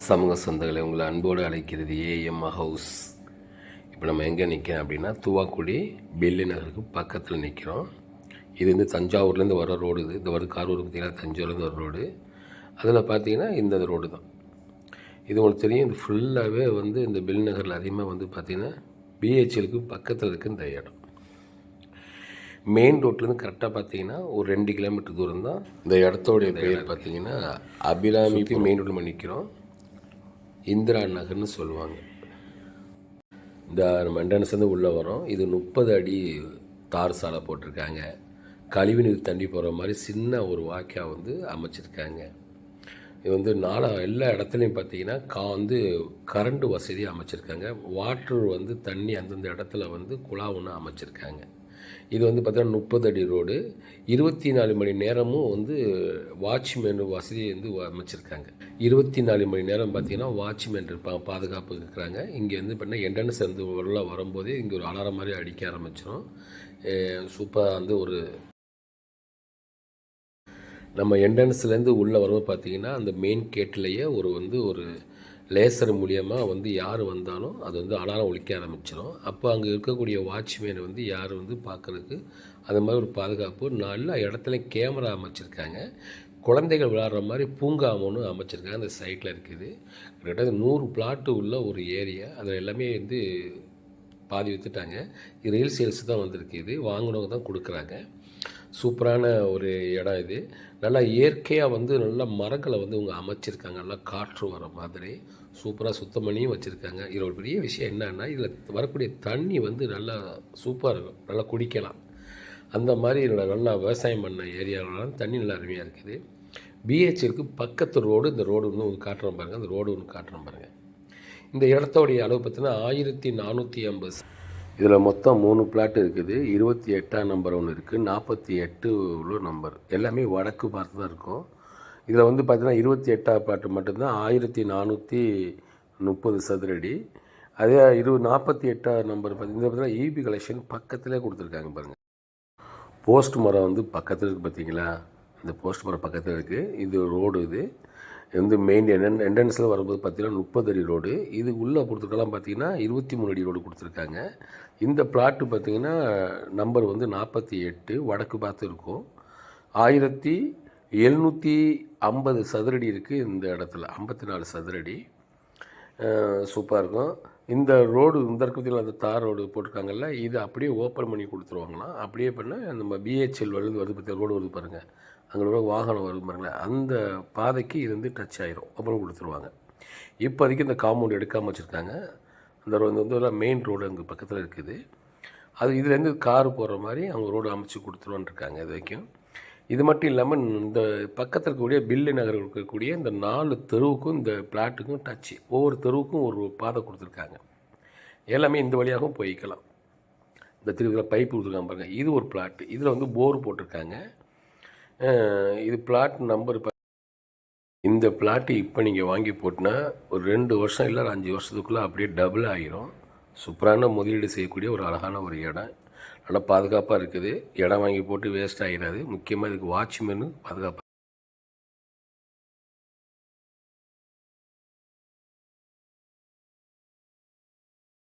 சமூக சொந்தங்களை உங்களை அன்போடு அழைக்கிறது ஏஎம் ஹவுஸ் இப்போ நம்ம எங்கே நிற்கிறோம் அப்படின்னா துவாக்குடி பெல்லி நகருக்கு பக்கத்தில் நிற்கிறோம் இது வந்து தஞ்சாவூர்லேருந்து வர ரோடு இது. இந்த வருது காரூர் பார்த்தீங்கன்னா தஞ்சாவூர்லேருந்து வர ரோடு. அதில் பார்த்தீங்கன்னா இந்த ரோடு தான். இது உங்களுக்கு தெரியும் இது ஃபுல்லாகவே வந்து இந்த பெல் நகரில் அதிகமாக வந்து பார்த்தீங்கன்னா பிஹெச்எலுக்கு பக்கத்தில் இருக்குது இந்த இடம். மெயின் ரோட்லேருந்து கரெக்டாக பார்த்தீங்கன்னா ஒரு ரெண்டு கிலோமீட்டர் தூரம் தான். இந்த இடத்தோடைய பேர் பார்த்தீங்கன்னா அபிராமிக்கு மெயின் ரோட்டில் நிற்கிறோம் இந்திரா நகர்னு சொல்லுவாங்க. இந்த நம்ம வந்து உள்ளே வரோம் இது முப்பது அடி தார் சாலை போட்டிருக்காங்க. கழிவுநீர் தண்ணி போகிற மாதிரி சின்ன ஒரு வாக்கியா வந்து அமைச்சிருக்காங்க. இது வந்து நாலா எல்லா இடத்துலையும் பார்த்தீங்கன்னா கா வந்து கரண்ட் வசதி அமைச்சிருக்காங்க. வாட்ரு வந்து தண்ணி அந்தந்த இடத்துல வந்து குழா ஒன்று அமைச்சிருக்காங்க. இது வந்து பார்த்தீங்கன்னா முப்பது அடி ரோடு. இருபத்தி நாலு மணி நேரமும் வந்து வாட்ச்மேன் வசதி வந்து அமைச்சிருக்காங்க. இருபத்தி நாலு மணி நேரம் பார்த்தீங்கன்னா வாட்ச்மேன் இருப்பாங்க பாதுகாப்பு இருக்கிறாங்க. இங்கே வந்து பார்த்தீங்கன்னா என்ட்ரன்ஸ் வந்து உள்ள வரும்போதே இங்கே ஒரு அலாரம் மாதிரி அடிக்க ஆரம்பிச்சிடும் சூப்பராக வந்து ஒரு நம்ம என்ட்ரன்ஸ்லேருந்து உள்ளே வரும்போது பார்த்திங்கன்னா அந்த மெயின் கேட்லேயே ஒரு வந்து ஒரு லேசர் மூலியமாக வந்து யார் வந்தாலும் அது வந்து அலாரம் ஒழிக்க ஆரம்பிச்சிடும் அப்போ அங்கே இருக்கக்கூடிய வாட்ச்மேனை வந்து யார் வந்து பார்க்குறதுக்கு அது மாதிரி ஒரு பாதுகாப்பு நல்ல இடத்துல கேமரா அமைச்சிருக்காங்க. குழந்தைகள் விளாட்ற மாதிரி பூங்கா ஒன்று அமைச்சிருக்காங்க அந்த சைட்டில் இருக்குது. கிட்டத்தட்ட நூறு பிளாட்டு உள்ள ஒரு ஏரியா அதில் எல்லாமே வந்து பாதி விற்றுட்டாங்க இது ரீல் சேல்ஸ் தான் வந்திருக்கு இது. வாங்கினவங்க தான் கொடுக்குறாங்க. சூப்பரான ஒரு இடம் இது. நல்லா இயற்கையாக வந்து நல்ல மரங்களை வந்து இவங்க அமைச்சிருக்காங்க. நல்லா காற்று வர மாதிரி சூப்பராக சுத்தம் பண்ணியும் வச்சுருக்காங்க. இதில் ஒரு பெரிய விஷயம் என்னன்னா இதில் வரக்கூடிய தண்ணி வந்து நல்லா சூப்பராக இருக்கும். நல்லா குடிக்கலாம். அந்த மாதிரி என்னோட நல்லா விவசாயம் பண்ண ஏரியாவிலாம் தண்ணி நல்லா அருமையாக இருக்குது. பிஹெச்க்கு பக்கத்து ரோடு இந்த ரோடு ஒன்று காட்டுறோம் பாருங்கள் அந்த ரோடு ஒன்று காட்டுறோம் பாருங்கள் இந்த இடத்தோடைய அளவு பார்த்தீங்கன்னா ஆயிரத்தி நானூற்றி ஐம்பது இதில் மொத்தம் மூணு பிளாட் இருக்குது. இருபத்தி எட்டாம் நம்பர் ஒன்று இருக்குது நாற்பத்தி எட்டு உள்ள நம்பர். எல்லாமே வடக்கு பார்த்து தான் இருக்கும். இதில் வந்து பார்த்திங்கன்னா இருபத்தி எட்டாம் பிளாட்டு மட்டும்தான் ஆயிரத்தி நானூற்றி முப்பது சதுரடி. அதே இரு நாற்பத்தி எட்டாம் நம்பர் பார்த்திங்கன்னா பார்த்தீங்கன்னா இபி கலெக்ஷன் பக்கத்திலே கொடுத்துருக்காங்க பாருங்கள் போஸ்ட் மரம் வந்து பக்கத்தில் இருக்குது பார்த்தீங்களா இந்த போஸ்ட் மரம் பக்கத்தில் இருக்குது இது ரோடு இது. இது வந்து மெயின் என் என்ட்ரன்ஸில் வரும்போது பார்த்தீங்கன்னா முப்பது அடி ரோடு இது உள்ளே பொறுத்துக்கெல்லாம் பார்த்தீங்கன்னா இருபத்தி மூணு அடி ரோடு கொடுத்துருக்காங்க. இந்த பிளாட்டு பார்த்திங்கன்னா நம்பர் வந்து நாற்பத்தி எட்டு வடக்கு பார்த்து இருக்கும். ஆயிரத்தி எழுநூற்றி ஐம்பது சதுரடி இருக்குது இந்த இடத்துல ஐம்பத்தி நாலு சதுரடி. சூப்பராக இருக்கும். இந்த ரோடு இந்த இருக்கிறதுல அந்த தார் ரோடு போட்டிருக்காங்கல்ல இது அப்படியே ஓப்பன் பண்ணி கொடுத்துருவாங்களாம் அப்படியே பண்ணால் நம்ம பிஹெச்எல் வருது வருது பற்றி ரோடு வருது பாருங்கள் அங்கே உள்ள வாகனம் வருது பாருங்களேன். அந்த பாதைக்கு இது வந்து டச் ஆகிரும் ஓப்பன் கொடுத்துருவாங்க. இப்போதைக்கு இந்த காம்பவுண்ட் எடுக்காமல் வச்சுருக்காங்க. அந்த ரோடு வந்து மெயின் ரோடு அங்கே பக்கத்தில் இருக்குது. அது இதுலேருந்து கார் போகிற மாதிரி அவங்க ரோடு அமைச்சு கொடுத்துருவான்னு இருக்காங்க இது வரைக்கும். இது மட்டும் இல்லாமல் இந்த பக்கத்தில் இருக்கக்கூடிய பில்லு நகரில் இருக்கக்கூடிய இந்த நாலு தெருவுக்கும் இந்த பிளாட்டுக்கும் டச்சு ஒவ்வொரு தெருவுக்கும் ஒரு பாதை கொடுத்துருக்காங்க. எல்லாமே இந்த வழியாகவும் போய்க்கலாம். இந்த திருவிழா பைப் கொடுத்துருக்காங்க பாருங்கள் இது ஒரு பிளாட்டு இதில் வந்து போர் போட்டிருக்காங்க. இது பிளாட் நம்பர் இந்த பிளாட்டு இப்போ நீங்கள் வாங்கி போட்டினா ஒரு ரெண்டு வருஷம் இல்லை அஞ்சு வருஷத்துக்குள்ளே அப்படியே டபுள் ஆகிரும் சூப்பரான முதலீடு செய்யக்கூடிய ஒரு அழகான ஒரு இடம். நல்லா பாதுகாப்பாக இருக்குது. இடம் வாங்கி போட்டு வேஸ்ட் ஆகிடாது முக்கியமாக இதுக்கு வாட்ச்மேனு பாதுகாப்பாக